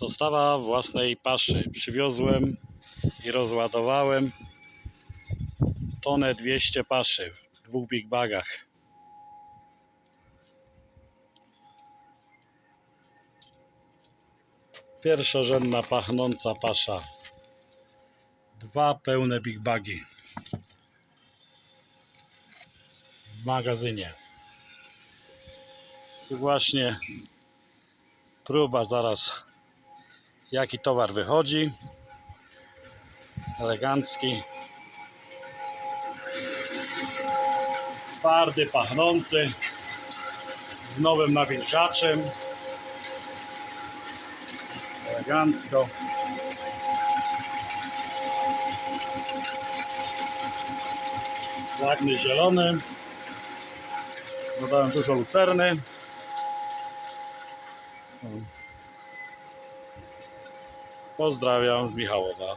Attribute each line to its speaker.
Speaker 1: Dostawa własnej paszy. Przywiozłem i rozładowałem tonę 200 paszy w dwóch big bagach. Pierwszorzędna pachnąca pasza. Dwa pełne big bagi w magazynie. I właśnie próba zaraz jaki towar wychodzi. Elegancki. Twardy, pachnący. Z nowym nawilżaczem. Elegancko. Ładny zielony. Dodałem dużo lucerny. Pozdrawiam z Michałowa.